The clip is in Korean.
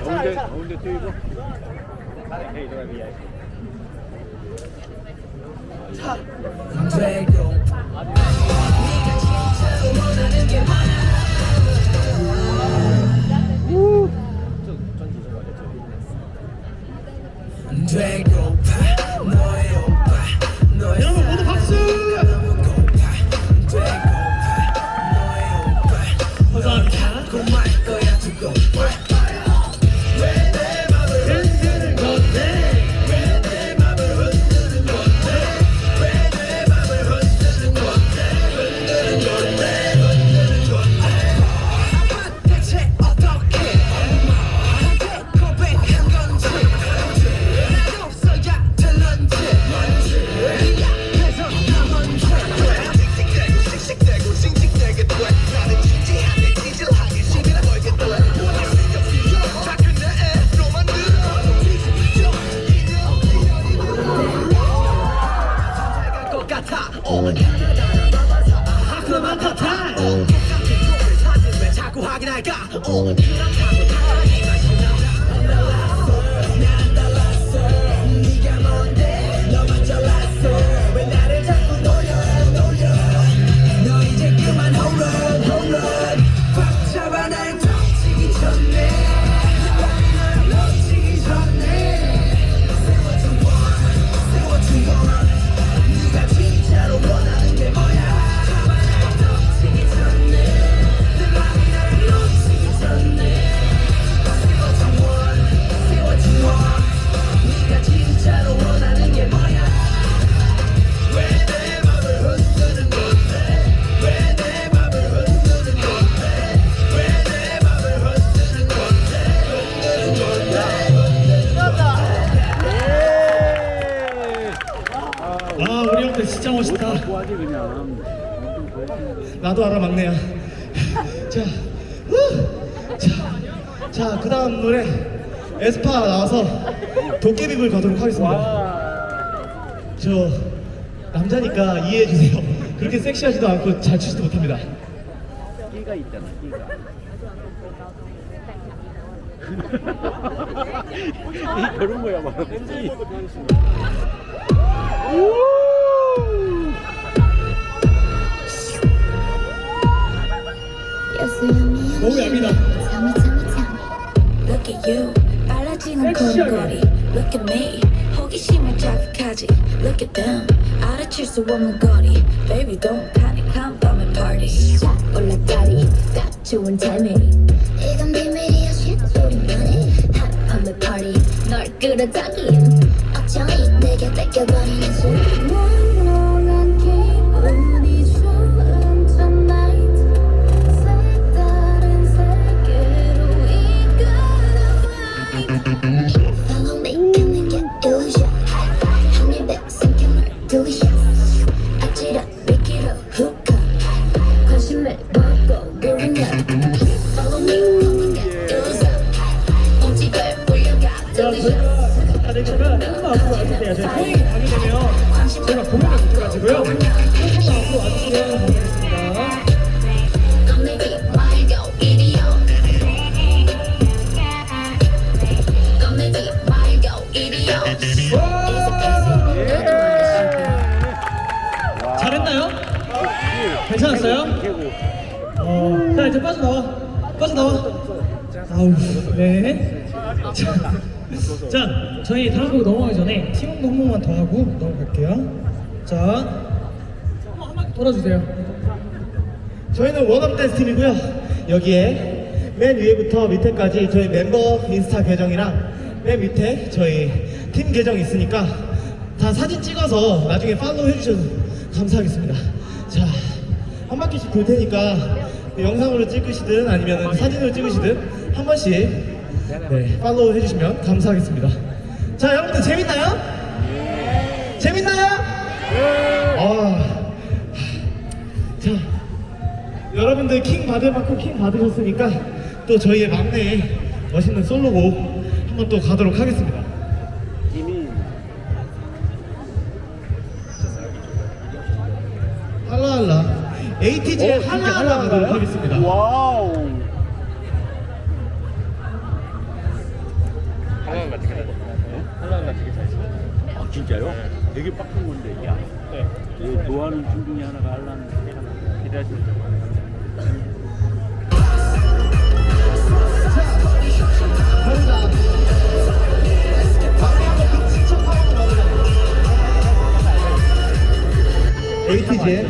가운데 가운데 뛰고. 너 왜 자꾸 확인할까 네가 진짜 멋있다. 좋아지 그냥. 나도 알아 막내야. 자, 후! 자, 자 그다음 노래 에스파 나와서 도깨비불 가도록 하겠습니다. 와. 저 남자니까 이해해 주세요. 그렇게 섹시하지도 않고 잘 추지도 못합니다. 끼가 있잖아. 끼가. 이 그런 거야 막. 끼. 너무 얇니다. Look at you 빨라지는 걸음걸이 Look at me 호기심을 자극하지. Look at them 알아칠 수 없는 거리. Baby don't panic 한 밤의 party 올라다리 딱 좋은 타이밍 이건 비밀이야 shit 우리만 해 한 밤의 party. 널 끌어당긴 저희 형이 가게 되면 제가 easy 잘했나요? 괜찮았어요? 어, 자 이제 빠져나와 빠져나와 아우 네 자, 자 저희 다음 곡 넘어가기 전에 팀원도 한 번만 더 하고 넘어갈게요. 자 한번 돌아주세요. 저희는 원업 댄스 팀이고요. 여기에 맨 위에부터 밑에까지 저희 멤버 인스타 계정이랑 맨 밑에 저희 팀 계정이 있으니까 다 사진 찍어서 나중에 팔로우 해주셔서 감사하겠습니다. 자 한 바퀴씩 돌 테니까 영상으로 찍으시든 아니면 사진으로 찍으시든 한 번씩 네, 팔로우 해주시면 감사하겠습니다. 자, 여러분들 재밌나요? 재밌나요? 아, 자, 여러분들 킹 받을 만큼 킹 받으셨으니까 또 저희의 막내 멋있는 솔로곡 한번 또 가도록 하겠습니다. 할라할라. ATG의 오, 진짜 할라할라 가도록? 하겠습니다. 진짜요? 되게 빡센 건데 야. 네. 예, 좋아하는 춤 중에 하나가 알란 기대하시죠 에이티즈의